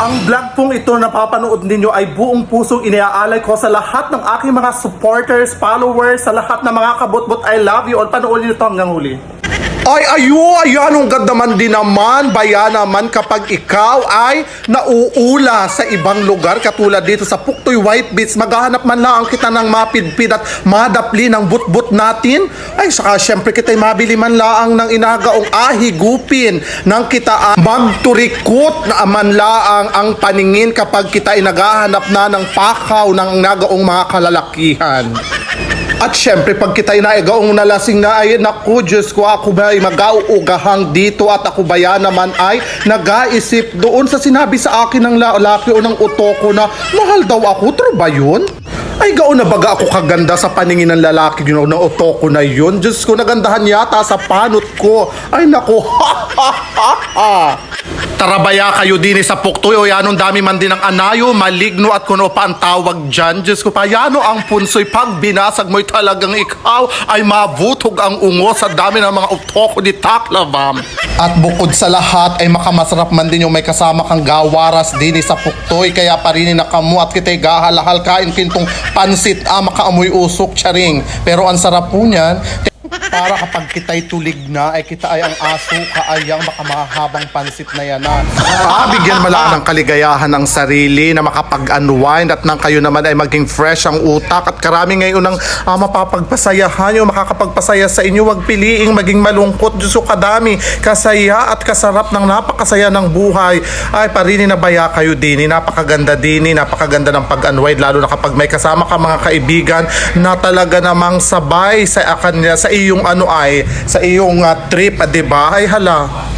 Ang vlog pong ito na papanood ninyo ay buong pusong iniaalay ko sa lahat ng aking mga supporters, followers, sa lahat ng mga kabutbot. I love you all. Panoorin nyo ito hanggang huli. Ay, ayo, ayan, ang ganda man din naman, baya naman kapag ikaw ay nauula sa ibang lugar, katulad dito sa Puktoy White Beach, maghahanap man lang kita ng mapidpid at madapli ng butbut natin. Ay, saka syempre kita'y mabili man lang ng inagaong ahigupin ng kita magturikot na man laang ang paningin kapag kita ay naghahanap na ng pakaw ng nagaong mga kalalakihan. At syempre, pag kita'y naigaong nalasing na ay, naku, Diyos ko, ako ba ay mag-auugahang dito at ako ba yan naman ay nag-aisip doon sa sinabi sa akin ng lalaki o ng utoko na mahal daw ako, true ba yun? Ay, gaon na baga ako kaganda sa paningin ng lalaki yun o ng utoko na yun. Diyos ko, nagandahan yata sa panot ko. Ay, naku, ha, ha, ha, ha. Tarabaya kayo din sa puktoy o yanong dami man din ng anayo, maligno at kuno pa ang tawag dyan. Diyos ko pa, yano ang punsoy pag binasag mo'y talagang ikaw ay mabutog ang ungo sa dami ng mga utoko ni Taklavam. At bukod sa lahat ay makamasarap man din yung may kasama kang gawaras din sa puktoy kaya parinin na kamo at kita'y gahalahal kain kintong pansit ah makaamoy usok charing. Pero ang sarap po niyan, para kapag kita'y tulig na, ay kita ay ang aso kaayang baka mahahabang pansit na yan na. Ah, bigyan ng kaligayahan ng sarili na makapag-unwind at nang kayo naman ay maging fresh ang utak at karami ngayon ng ah, mapapagpasayahan yung makakapagpasaya sa inyo. Huwag piliing maging malungkot. Diyos ko kadami, kasaya at kasarap ng napakasaya ng buhay. Ay, parini na baya kayo din. Napakaganda din, napakaganda ng pag-unwind lalo na kapag may kasama ka mga kaibigan na talaga namang sabay sa akan sa iyong ano ay sa iyong ah, trip, ah, 'di ba? Ay hala.